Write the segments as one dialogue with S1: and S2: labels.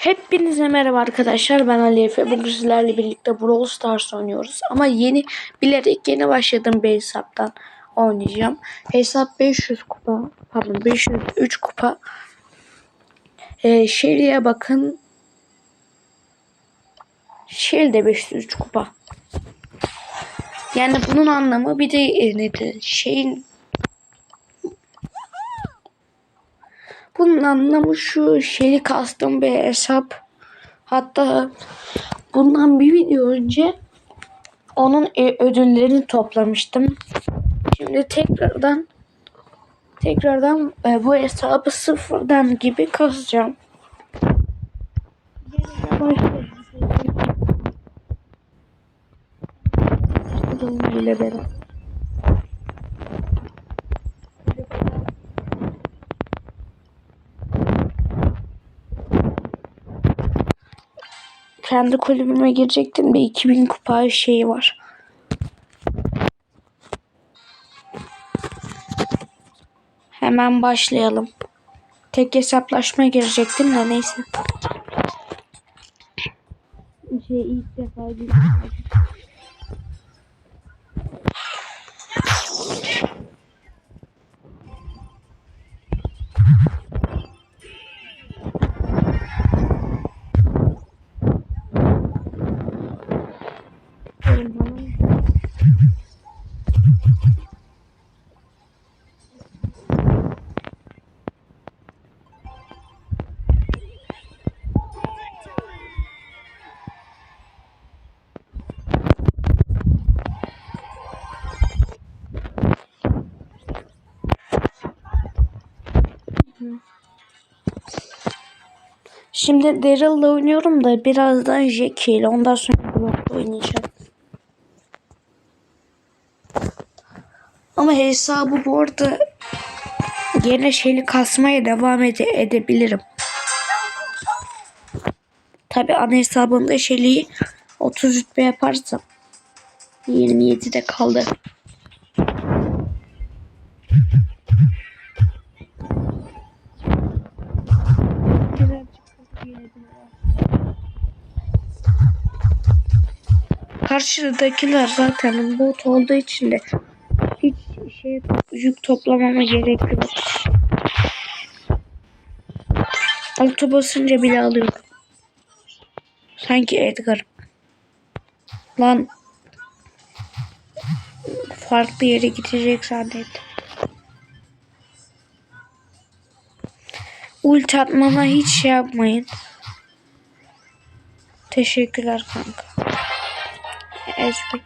S1: Hepinize merhaba arkadaşlar. Ben Ali Efe. Bugün sizlerle birlikte Brawl Stars oynuyoruz. Ama yeni bilerek yeni başladığım bir hesaptan oynayacağım. Hesap 500 kupa. Pardon 503 kupa. Ee, Shelly'e bakın. Shelly de 503 kupa. Yani bunun anlamı bir de e, nedir? Şeyin Bunun anlamı şu şeyi kastım bir hesap. Hatta bundan bir video önce onun e, ödüllerini toplamıştım. Şimdi tekrardan tekrardan e, bu hesabı sıfırdan gibi kazacağım. ile beraber. Kendi kulübüme girecektim de 2000 kupa şeyi var. Hemen başlayalım. Tek hesaplaşma girecektim de neyse. Şey ilk defa. Şimdi Daryl'la oynuyorum da birazdan Jackie ile ondan sonra Brock'la oynayacağım. Ama hesabı bu arada gene şeyli kasmaya devam ede edebilirim. Tabi ana hesabımda şeyliği 30 rütbe yaparsam 27'de kaldı. Karşıdakiler zaten bot olduğu için de hiç şey yük toplamama gerek yok. Altı basınca bile alıyorum. Sanki Edgar. Lan farklı yere gidecek zannettim. Ulti atmama hiç şey yapmayın. Teşekkürler kanka. Edwin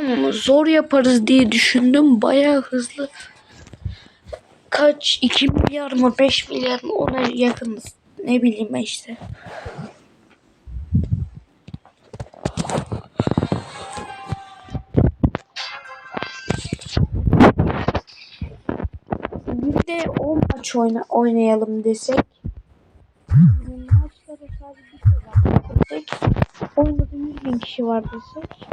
S1: Ezbi. Ama zor yaparız diye düşündüm. Bayağı hızlı. Kaç? 2 milyar mı 5 milyar mı ona yakınız. Ne bileyim ben işte. Bir de 10 maç oyna oynayalım desek. Sadece bir şey var. Oyunda 100 bin kişi var desek.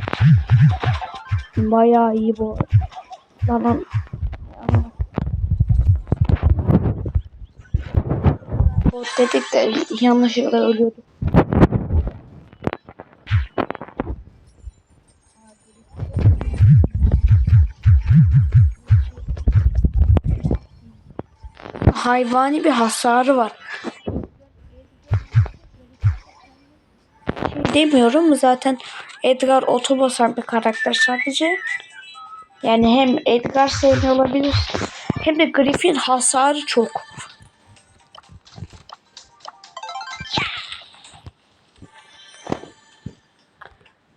S1: Bayağı iyi bu. Lan. Bot dedik de yanlışlıkla ölüyordum. Hayvani bir hasarı var. Demiyorum zaten Edgar otobasan bir karakter sadece. Yani hem Edgar sevmiyor olabilir hem de Griffin hasarı çok.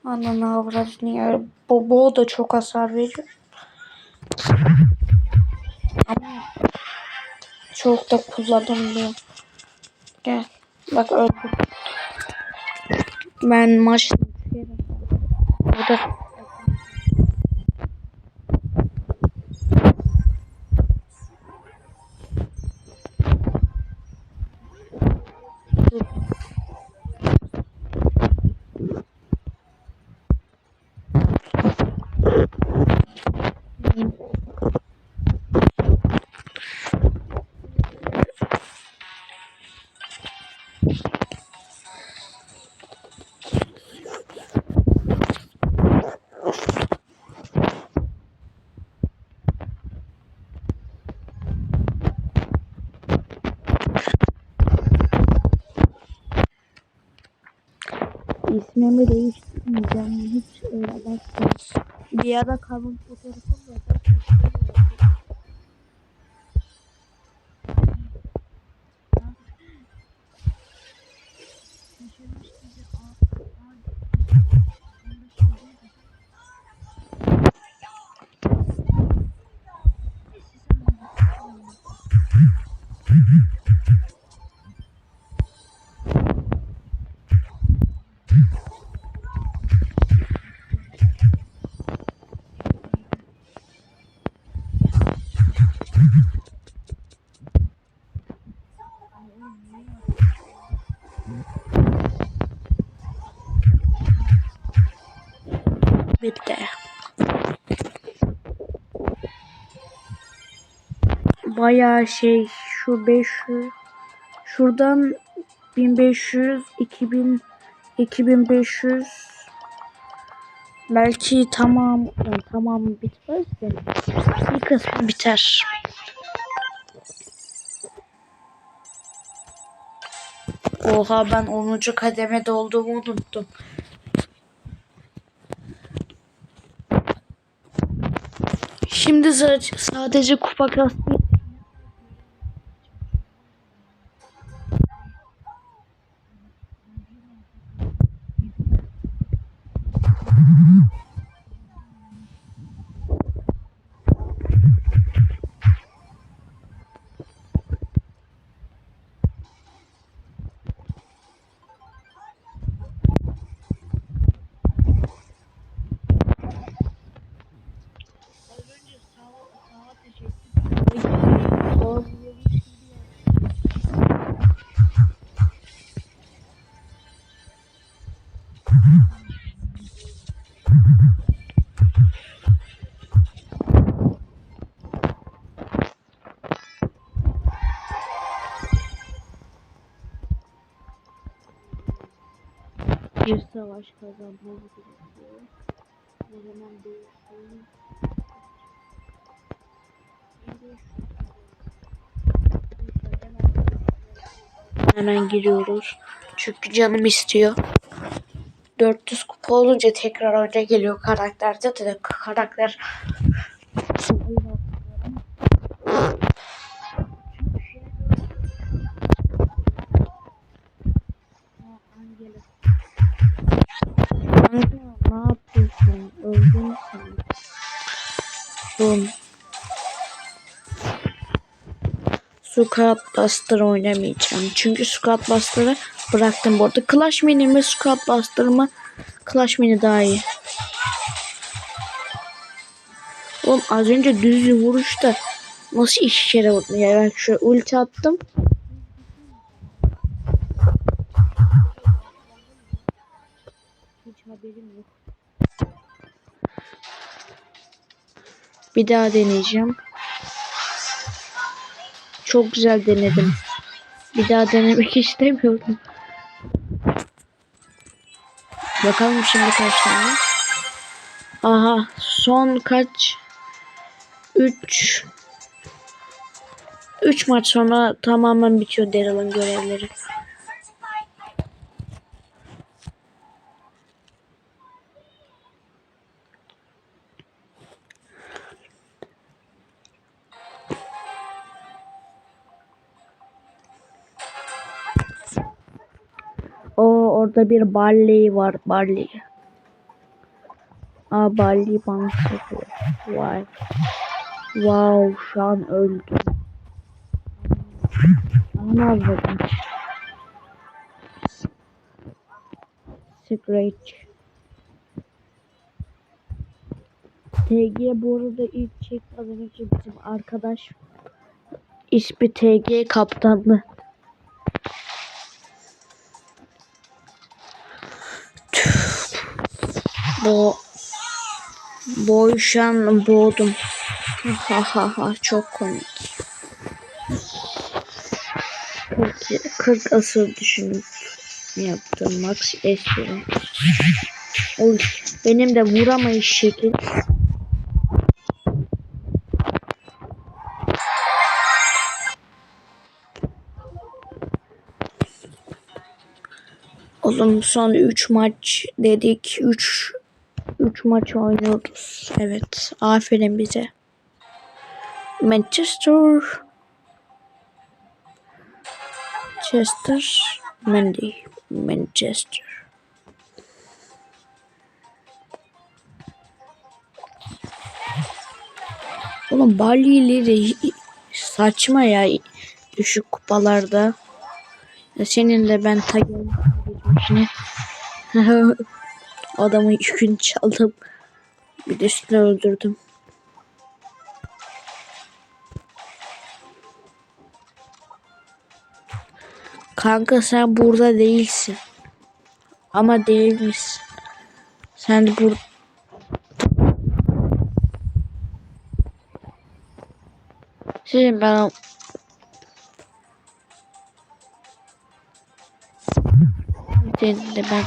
S1: Ananı avradını ya. Bobo da çok hasar veriyor. Ama çok da kullanılmıyor. Gel. Bak öldü. Ben maçta Burada. İsmimi değiştirmeyeceğim. Hiç öyle bakma. Bir ara kalın fotoğrafım var. Bayağı şey şu 500 şuradan 1500 2000 2500 belki tamam yani tamam bitmez de bir kısmı biter. Oha ben 10. kademede olduğumu unuttum. Şimdi sadece, kupa kastı. Bir savaş kazanmamız gerekiyor. O zaman değiştirelim. Hemen giriyoruz. Çünkü canım istiyor. 400 kupa olunca tekrar oyuna geliyor karakterde de karakter Squad Buster oynamayacağım. Çünkü Squad Buster'ı bıraktım bu arada. Clash Mini mi Squad Buster mı? Clash Mini daha iyi. Oğlum az önce düz vuruşta nasıl iki kere vurdum ya ben şu ulti attım. Hiç haberim yok. Bir daha deneyeceğim. Çok güzel denedim. Bir daha denemek istemiyordum. Bakalım şimdi kaç tane. Aha son kaç? 3 3 maç sonra tamamen bitiyor Daryl'ın görevleri. Orada bir Barley var Barley. Aa Barley bana sokuyor. Vay. Wow şu an öldüm. Aman avradım. Scratch. TG bu arada ilk çekmeden önce bizim arkadaş ismi TG kaptandı. Bu boğuşan boğdum. Ha ha ha çok komik. 40, 40 asıl düşünüp yaptım max espri. Oy, benim de vuramayış şekil. Oğlum son 3 maç dedik. 3 3 maç oynuyoruz. Evet. Aferin bize. Manchester Chester Mendy Manchester Oğlum Bali'leri saçma ya düşük kupalarda. Seninle ben ta adamı yükünü çaldım. Bir de üstüne öldürdüm. Kanka sen burada değilsin. Ama değil misin? Sen de burada Şimdi ben Şimdi ben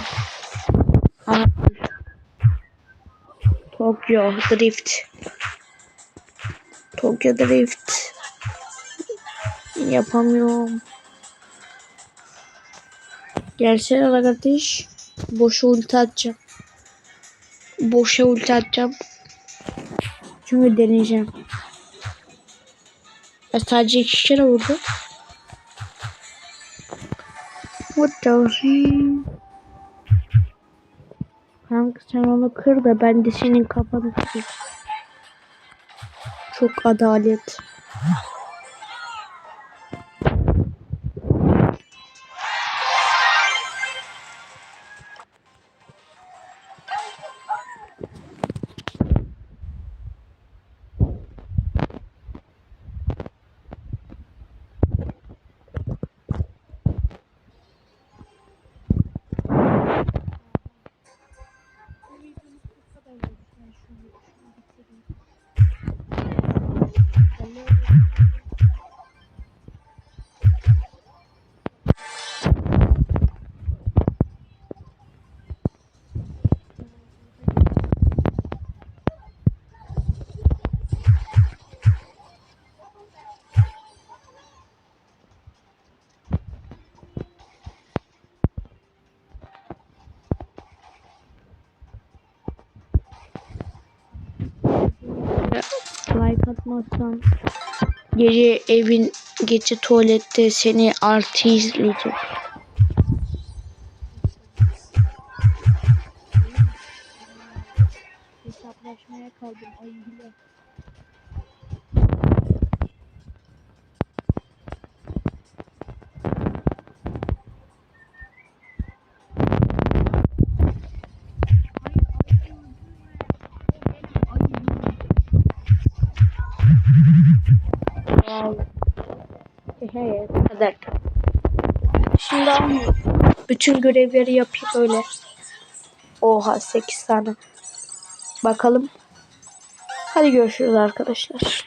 S1: Tokyo Drift Tokyo Drift Yapamıyorum. Gelsene la kardeş. Boşa ulti atacağım. Boşa ulti atacağım. Çünkü deneyeceğim. Ya sadece iki kere vurdu. What the hell? Kanka sen onu kır da ben de senin kafanı kırayım. Çok adalet. Like atmazsan gece evin gece tuvalette seni artı izleyeceğim. Kadar. Şimdi almıyorum. Bütün görevleri yapayım öyle. Oha 8 tane. Bakalım. Hadi görüşürüz arkadaşlar.